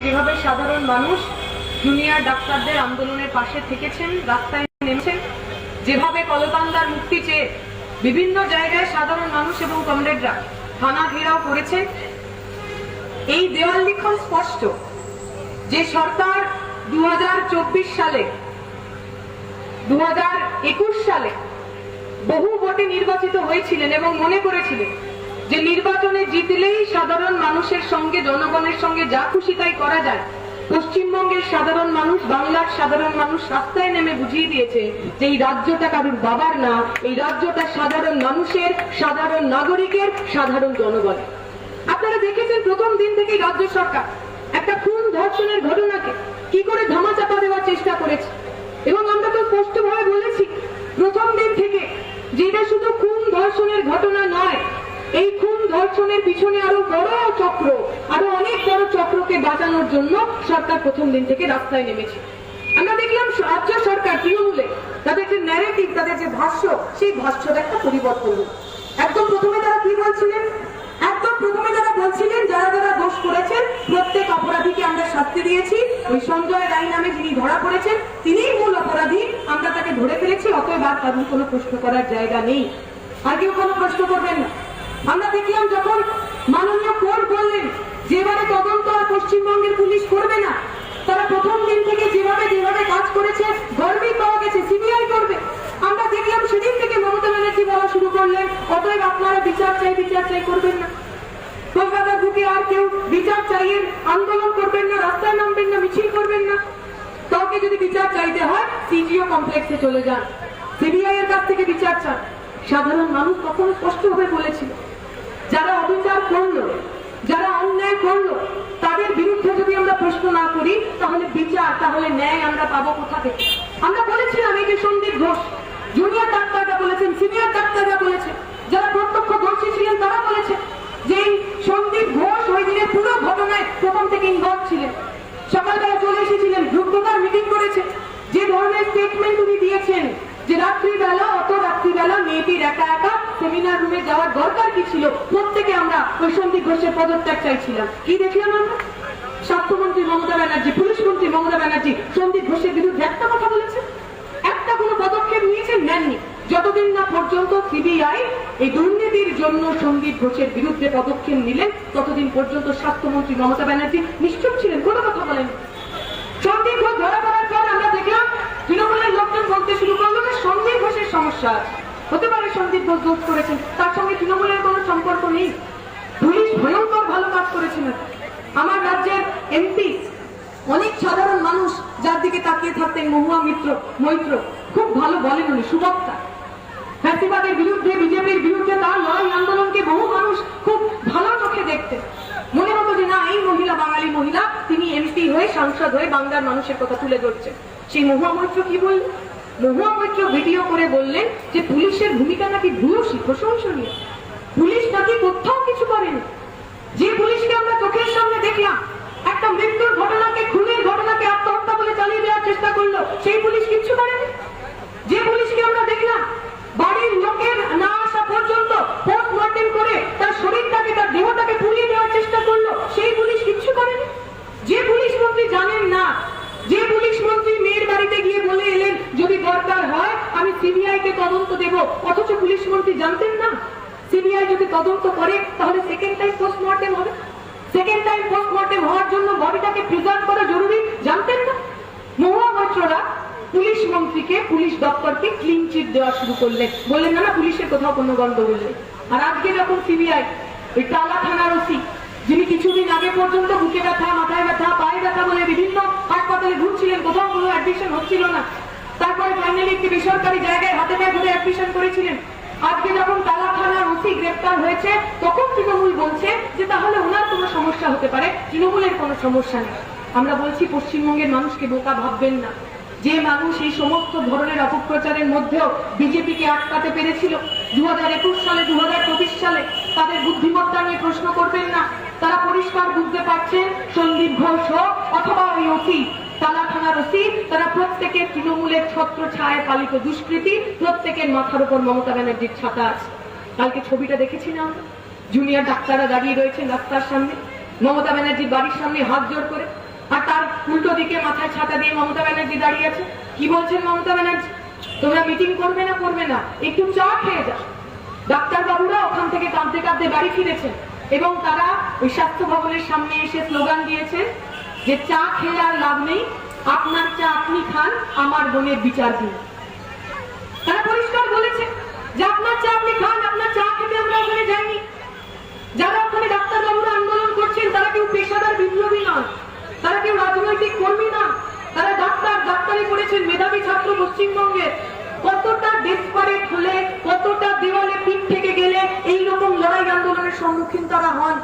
যেভাবে সাধারণ মানুষ জুনিয়র ডাক্তারদের আন্দোলনের পাশে থেকেছেন, রাস্তায় নেমেছেন, যেভাবে কলকান্দার মুক্তি চেয়ে বিভিন্ন জায়গায় সাধারণ মানুষ এবং কমরেডরা থানা ঘেরাও করেছেন, এই দেওয়াল লিখন স্পষ্ট যে সরকার দু হাজার চব্বিশ সালে দু হাজার একুশ সালে বহু ভোটে নির্বাচিত হয়েছিলেন এবং মনে করেছিলেন যে নির্বাচনে জিতলেই সাধারণ মানুষের সঙ্গে, জনগণের সঙ্গে যা খুশি তাই করা যায়। পশ্চিমবঙ্গের সাধারণ মানুষ, বাংলার সাধারণ মানুষ রাস্তায় নেমে বুঝিয়ে দিয়েছে যে এই রাজ্যটা কারুর বাবার না, এই রাজ্যটা সাধারণ মানুষের, সাধারণ নাগরিকের, সাধারণ জনগণের। আপনারা দেখেছেন প্রথম দিন থেকেই রাজ্য সরকার একটা খুন ধর্ষণের ঘটনাকে কি করে ধামাচাপা দেওয়ার চেষ্টা করেছে। এবং আমরা তো স্পষ্টভাবে বলেছি, প্রথম দিন থেকে যে এটা শুধু খুন ধর্ষণের ঘটনা নয় এই খুন ধর্ষণের পিছনে আরও বড় চক্র, আরও অনেক বড় চক্রকে বাঁচানোর জন্য সরকার প্রথম দিন থেকে রাস্তায় নেমেছে। আমরা দেখলাম রাজ্য সরকার, তৃণমূলে, তাদের যে ন্যারেটিভ তাদের যে ভাষ্য, সেই ভাষ্যের একটা পরিবর্তন। একদম প্রথমে তারা কি বলছিলেন? একদম প্রথমে তারা বলছিলেন, যারা যারা দোষ করেছেন, প্রত্যেক অপরাধীকে আমরা শাস্তি দিয়েছি। ওই সঞ্জয় রায় নামে যিনি ধরা পড়েছেন, তিনিই মূল অপরাধী। আমরা তাকে ধরে ফেলেছি, অতএব আর তাদের কোনো প্রশ্ন করার জায়গা নেই। আর কেউ কোনো প্রশ্ন করবেন না। আমরা দেখলাম যখন মাননীয় কোর্ট বললেন যে এবারে তদন্ত আর পশ্চিমবঙ্গের পুলিশ করবে না, তারা প্রথম দিন থেকে যেভাবে যেভাবে কাজ করেছে, গর্বেই পাওয়া গেছে, সিবিআই করবে। আমরা দেখলাম সেদিন থেকে মমতা ব্যানার্জি বলা শুরু করলেন, অতএব আপনারা বিচার চাই বিচার চাই, করবেন না। কলকাতার বুকে আর কেউ বিচার চাইয়ে আন্দোলন করবেন না, রাস্তায় নামবেন না, মিছিল করবেন না। কাউকে যদি বিচার চাইতে হয়, সিজিও কমপ্লেক্সে চলে যান। সিবিআই এর কাছ থেকে বিচার চান। সাধারণ মানুষ কখনো স্পষ্টভাবে বলেছিল। যারা অবিচার করল, যারা অন্যায় করল, তাদের বিরুদ্ধে যদি আমরা প্রশ্ন না করি, তাহলে বিচার, তাহলে ন্যায় আমরা পাবো কোথা থেকে? আমরা বলেছিলাম এই যে সন্দীপ ঘোষ জুনিয়র ডাক্তাররা বলেছেন সিনিয়র ডাক্তাররা বলেছেন, যারা প্রত্যক্ষ দর্শী ছিলেন, তারা বলেছেন যে সন্দীপ ঘোষ ওই দিনের পুরো ঘটনায় প্রথম থেকে ইনভলভ ছিলেন। সকালবেলা চলে এসেছিলেন, রূপকথার মিটিং করেছে। যে ধরনের স্টেটমেন্ট উনি দিয়েছেন, যে রাত্রিবেলা, অত রাত্রিবেলা মেয়েটির একা একা সেমিনার রুমে যাওয়ার দরকার কি ছিল? প্রত্যেকে আমরা ওই সন্দীপ ঘোষের পদত্যাগ চাইছিলাম। কি দেখলাম আমরা? স্বাস্থ্যমন্ত্রী মমতা ব্যানার্জি, পুলিশ মন্ত্রী মমতা ব্যানার্জি সন্দীপ ঘোষের বিরুদ্ধে একটা কথা বলেছেন। একটা কোনো পদক্ষেপ নিয়েছেন? নেননি। যতদিন না পর্যন্ত সিবিআই এই দুর্নীতির জন্য সন্দীপ ঘোষের বিরুদ্ধে পদক্ষেপ নিলেন ততদিন পর্যন্ত স্বাস্থ্যমন্ত্রী মমতা ব্যানার্জি নিশ্চুপ ছিলেন, কোনো কথা বলেন সন্দীপ ঘোষ ধরা পড়ার পর আমরা দেখলাম তৃণমূলের লোকজন বলতে শুরু করল যে সন্দীপ ঘোষের সমস্যা আছে। হতে পারে সন্দীপ ঘোষ দোষ করেছেন। তার সঙ্গে তৃণমূলের কোনো সম্পর্ক নেই। পুলিশ ভয়ঙ্কর ভালো কাজ করেছেন আমার রাজ্যের এমপি, অনেক সাধারণ মানুষ যার দিকে তাকিয়ে থাকতেন মহুয়া মিত্র, মৈত্র। খুব ভালো বলেন উনি, সুবক্তা। ফ্যাসিবাদের বিরুদ্ধে, বিজেপির বিরুদ্ধে তার লড়াই আন্দোলনকে বহু মানুষ খুব ভালো চোখে দেখতেন। মনে হতো যে না, এই মহিলা বাঙালি মহিলা, তিনি এমপি হয়ে, সাংসদ হয়ে বাংলার মানুষের কথা তুলে ধরছেন। সেই মহুয়া মৈত্র কি বললেন? মহুয়া মৈত্র ভিডিও করে বললেন যে পুলিশের ভূমিকা নাকি ভূয়সী, প্রশংসনীয়। পুলিশ নাকি কোথাও কিছু করেনি। যে পুলিশকে আমরা চোখের সামনে দেখলাম, একটা মৃত্যুর ঘটনাকে, খুনের ঘটনাকে আত্মহত্যা বলে চালিয়ে দেওয়ার চেষ্টা করল, সেই পুলিশ কিচ্ছু করেনি। যে পুলিশকে আমরা দেখলাম, বাড়ির লোকের না আসা পর্যন্ত পোস্টমর্টেম করে তার শরীরটাকে, তার দেহটাকে পুড়িয়ে দেওয়ার চেষ্টা করল, সেই পুলিশ কিচ্ছু করেনি। যে পুলিশ মন্ত্রী জানেন না, যে পুলিশ মন্ত্রী মেয়ের বাড়িতে গিয়ে বলে এলেন যদি দরকার হয়, আমি সিবিআই কে তদন্ত দেব। অথচ পুলিশ মন্ত্রী জানতেন না। সিবিআই যদি তদন্ত করে, তাহলে সেকেন্ড টাইম পোস্টমর্টেম হবে। সেকেন্ড টাইম পোস্টমর্টেম হওয়ার জন্য বডিটাকে প্রিজার্ভ করা জরুরি। জানতেন না? মহুয়া মৈত্ররা পুলিশ মন্ত্রীকে, পুলিশ দপ্তরকে ক্লিন চিট দেওয়া শুরু করলেন। বললেন, না না, পুলিশের কোথাও কোনো গন্ডগোল নেই। আর আজকে যখন সিবিআই ওই টালা থানার ওসি, যিনি কিছুদিন আগে পর্যন্ত বুকে ব্যথা, মাথায় ব্যথা, পায়ে ব্যথা বলে বিভিন্ন হাসপাতালে ঘুরছিলেন, কোথাও কোনো অ্যাডমিশন হচ্ছিল না। তারপরে ফাইনালি একটি বেসরকারি জায়গায় হাতে পায়ে ধরে অ্যাডমিশন করেছিলেন। আজকে যখন টালা থানার ওসি গ্রেপ্তার হয়েছে, তখন তৃণমূল বলছে যে তাহলে ওনার কোনো সমস্যা হতে পারে, তৃণমূলের কোনো সমস্যা নেই। আমরা বলছি, পশ্চিমবঙ্গের মানুষকে বোকা ভাববেন না। যে মানুষ এই সমস্ত ধরনের অপপ্রচারের মধ্যেও বিজেপিকে আটকাতে পেরেছিল দু হাজার একুশ সালে দু হাজার পঁচিশ সালে তাদের বুদ্ধিমত্তা নিয়ে প্রশ্ন করবেন না। তারা পরিষ্কার বুঝতে পারছেন সন্দীপ ঘোষ হোক অথবা ওই ওসি তারা প্রত্যেকের তৃণমূলের ছত্র পালিত দুষ্কৃতি, প্রত্যেকের মাথার উপর মমতা ব্যানার্জির ছাতা আছে। কালকে ছবিটা দেখেছি না? জুনিয়র ডাক্তাররা দাঁড়িয়ে রয়েছেন রাস্তার সামনে। মমতা ব্যানার্জির বাড়ির সামনে হাত জোর করে। আর তার উল্টো দিকে মাথায় ছাতা দিয়ে মমতা ব্যানার্জি দাঁড়িয়ে আছে। কি বলছেন মমতা ব্যানার্জি? তোমরা মিটিং করবে না করবে না। একটু চা খেয়ে যাও। ডাক্তার বাবুরা ওখান থেকে কাঁদতে কাঁদতে বাড়ি ফিরেছেন এবং তারা ওই স্বাস্থ্য ভবনের সামনে এসে স্লোগান দিয়েছেন যে চা খেয়ে আর লাভ নেই, আপনার চা আপনি খান, আমার বোনের বিচার দিন। তারা পরিষ্কার বলেছে যে আপনার চা আপনি খান, আপনার চা খেতে আমরা ওখানে যাইনি। যারা ওখানে ডাক্তার বাবুরা আন্দোলন করছেন, তারা কেউ পেশাদার বিপ্লবী নন তারা কেউ রাজনৈতিক কর্মী না। তারা ডাক্তার, ডাক্তারি করেছেন মেধাবী ছাত্র পশ্চিমবঙ্গের। কতটা ডেসপারেট হলে, কতটা দেওয়ালে সম্মুখীন তারা হন।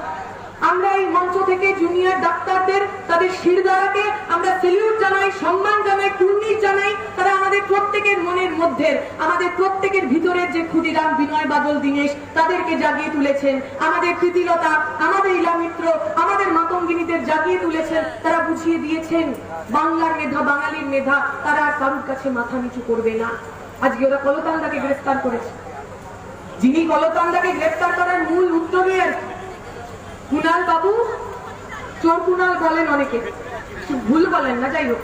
আমরা এই মঞ্চ থেকে জুনিয়র ডাক্তারদের, তাদের শিরদাঁড়াকে আমরা সেলিউট জানাই, সম্মান জানাই কুর্নিশ জানাই। তারা আমাদের প্রত্যেকের মনের মধ্যে, আমাদের প্রত্যেকের ভিতরের যে ক্ষুদিরাম বিনয় বাদল দীনেশ, তাদেরকে জাগিয়ে তুলেছেন। আমাদের প্রীতিলতা, আমাদের ইলামিত্র আমাদের মাতঙ্গিনীদের জাগিয়ে তুলেছেন। তারা বুঝিয়ে দিয়েছেন, বাংলার মেধা, বাঙালির মেধা, তারা কারুর কাছে মাথা নিচু করবে না। আজকে ওরা কলতান্দাকে গ্রেফতার করেছে। যিনি কলতান্দাকে গ্রেফতার করার মূল উদ্যোগের কুনাল বাবু, চোর কুনাল বলেন অনেকে। ভুল বলেন না, যাই হোক।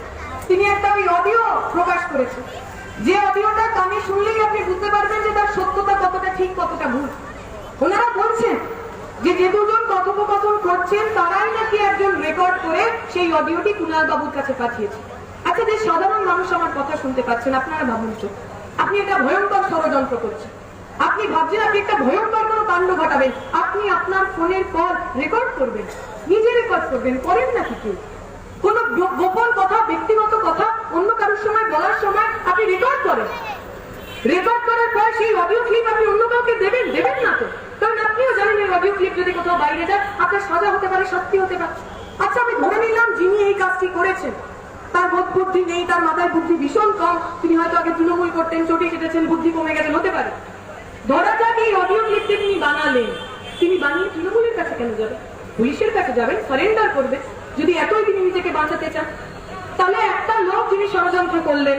তিনি একটা ওই অডিও প্রকাশ করেছেন। যে অডিওটা কানে শুনলেই আপনি বুঝতে পারবেন যে তার সত্যতা কতটা ঠিক, কতটা ভুল। ওনারা বলছেন যে যে দুজন কথোপকথন করছেন, তারাই নাকি একজন রেকর্ড করে সেই অডিওটি কুনাল বাবুর কাছে পাঠিয়েছে। আচ্ছা যে সাধারণ মানুষ আমার কথা শুনতে পাচ্ছেন, আপনারা ভাবুন তো। আপনি একটা ভয়ঙ্কর ষড়যন্ত্র করছেন। আপনি ভাবছেন আপনি একটা ভয়ঙ্কর কোনো কাণ্ড ঘটাবেন। আপনি আপনার ফোনের কল রেকর্ড করবেন, নিজে রেকর্ড করবেন, করেন নাকি কেউ কোন গোপন কথা, ব্যক্তিগত কথা, অন্য কারোর সময়, বলার সময় আপনি রেকর্ড করেন। রেকর্ড করার পর সেই অডিও ক্লিপ আপনি অন্য কাউকে দেবেন দেবেন না তো। কারণ আপনিও জানেন এই অডিও ক্লিপ যদি কোথাও বাইরে যায়, আপনার সাজা হতে পারে, সত্যি হতে পারে। আচ্ছা আমি ধরে নিলাম যিনি এই কাজটি করেছেন। তার বোধ বুদ্ধি নেই, তার মাথায় বুদ্ধি ভীষণ কম। তিনি হয়তো আগে তৃণমূল করতেন, চটি কেটেছেন বুদ্ধি কমে গেছেন, হতে পারে। ধরা যাক এই অডিও ক্লিপটি তিনি বানালেন। তিনি বানিয়ে তৃণমূলের কাছে কেন যাবেন? পুলিশের কাছে যাবেন সারেন্ডার করবে যদি এতই তিনি নিজেকে বাঁচাতে চান, তাহলে একটা লোক যিনি ষড়যন্ত্র করলেন,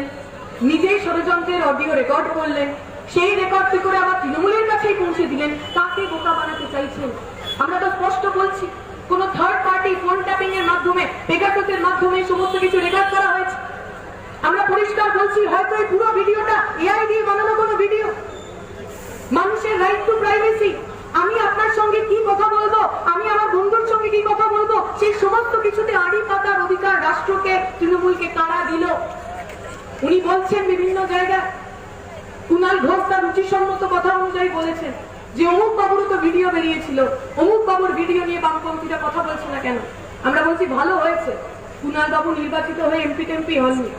নিজেই ষড়যন্ত্রের অডিও রেকর্ড করলেন, সেই রেকর্ডটি করে আবার তৃণমূলের কাছেই পৌঁছে দিলেন? তাকে বোকা বানাতে চাইছেন। আমরা তো স্পষ্ট বলছি, কোন থার্ড পার্টি ফোন ট্যাপিং এর মাধ্যমে পেগাসের মাধ্যমে সমস্ত কিছু রেকর্ড করা হয়েছে। আমরা পরিষ্কার বলছি, হয়তো এই পুরো ভিডিওটা এআই দিয়ে বানানো কোনো ভিডিও মানুষের রাইট টু প্রাইভেসি আমি আপনার সঙ্গে কি কথা বলব? আমি আমার বন্ধুর সঙ্গে কি কথা বলব? সেই সমস্ত কিছুতে আড়ি পাতার অধিকার রাষ্ট্রকে তৃণমূলকে কারা দিল? উনি বলছেন বিভিন্ন জায়গায়। কুনাল ঘোষ তার রুচিসম্মত কথা অনুযায়ী বলেছেন যে অমুক বাবুরও তো ভিডিও বেরিয়েছিল। অমুক বাবুর ভিডিও নিয়ে বামপন্থীরা কথা বলছে না কেন? আমরা বলছি ভালো হয়েছে। কুনাল বাবু নির্বাচিত হয়ে এমপি টেমপি হননি।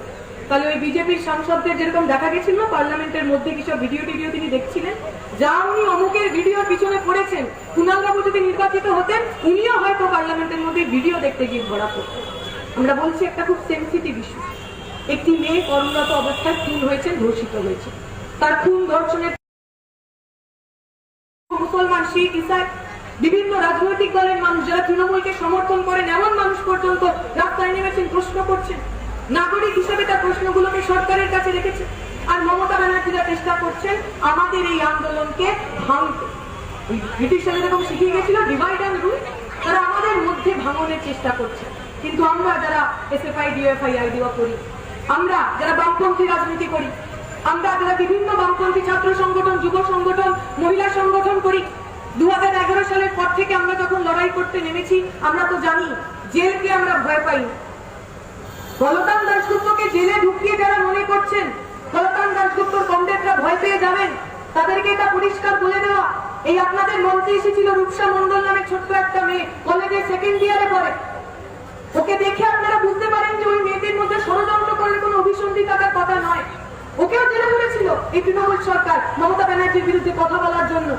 তাহলে ওই বিজেপির সাংসদদের যেরকম দেখা গেছিল না পার্লামেন্টের মধ্যে কিছু ভিডিও টিডিও তিনি দেখছিলেন, যা উনি অমুকের ভিডিওর পিছনে পড়েছেন। কুনাল বাবু যদি নির্বাচিত হতেন, উনিও হয়তো পার্লামেন্টের মধ্যে ভিডিও দেখতে গিয়ে ধরা পড়তেন। আমরা বলছি একটা খুব সেন্সিটিভ ইস্যু একটি মেয়ে কর্মরত অবস্থায় খুন হয়েছে, ধর্ষিত হয়েছে। তার খুন ধর্ষণের মুসলমান শিখ ইসাই বিভিন্ন রাজনৈতিক দলের মানুষ, যারা তৃণমূলকে সমর্থন করেন, এমন মানুষ পর্যন্ত রাস্তায় নেমেছেন, প্রশ্ন করছেন। নাগরিক হিসেবে তার প্রশ্নগুলোকে সরকারের কাছে রেখেছে। আর মমতা ব্যানার্জিরা চেষ্টা করছেন আমাদের এই আন্দোলনকে ভাঙতে ব্রিটিশরা যেরকম শিখিয়ে গেছিল ডিভাইড অ্যান্ড রুল তারা আমাদের মধ্যে ভাঙনের চেষ্টা করছে কিন্তু আমরা যারা এসএফআই ডিএফআই আইডিও করি, আমরা যারা বামপন্থী রাজনীতি করি, আমরা যারা বিভিন্ন বামপন্থী ছাত্র সংগঠন, যুব সংগঠন, মহিলা সংগঠন করি দু হাজার এগারো সালের পর থেকে আমরা যখন লড়াই করতে নেমেছি, আমরা তো জানি, জেলকে আমরা ভয় পাই না। বলতান দাসগুপ্তকে জেলে ঢুকিয়ে যারা মনে করছেন তাদেরকে এটা পরিষ্কার বলে দেওয়া। এই আপনাদের মন্ত্রী এসেছিল রূপসা মন্ডল নামে ছোট্ট একটা মেয়ে। কলেজে সেকেন্ড ইয়ারে পড়ে। ওকে দেখে আপনারা বুঝতে পারেন ওই মেয়েদের মধ্যে ষড়যন্ত্র করলে কোনো অভিসন্ধি থাকার কথা নয়। ওকেও জেলে পড়েছিল এই তৃণমূল সরকার মমতা ব্যানার্জির বিরুদ্ধে কথা বলার জন্য।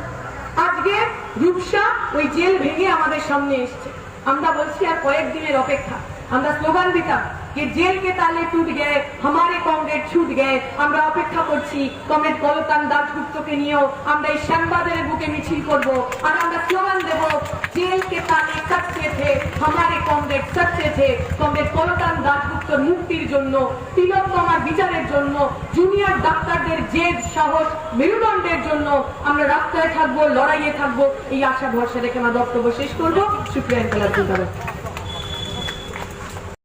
আজকে রূপসা ওই জেল ভেঙে আমাদের সামনে এসছে। আমরা বলছি আর কয়েকদিনের অপেক্ষা। আমরা স্লোগান দিতাম যে জেল কে তালে টুট গে হমারে কমরেড ছুট গে আমরা অপেক্ষা করছি কমরেড কলতান দাসগুপ্তকে নিয়েও আমরা এই শ্যামবাজারের বুকে মিছিল করব আর আমরা স্লোগান দেব, জেল কে তালে সচ্চে থে হমারে কমরেড সচ্চে থে কমরেড কলতান দাসগুপ্তর মুক্তির জন্য তিলোত্তমার বিচারের জন্য, জুনিয়র ডাক্তারদের জেদ, সাহস, মেরুদণ্ডের জন্য আমরা রাস্তায় থাকব, লড়াইয়ে থাকব। এই আশা ভরসা রেখে আমার বক্তব্য শেষ করব। শুক্রিয়া জিন্দাবাদ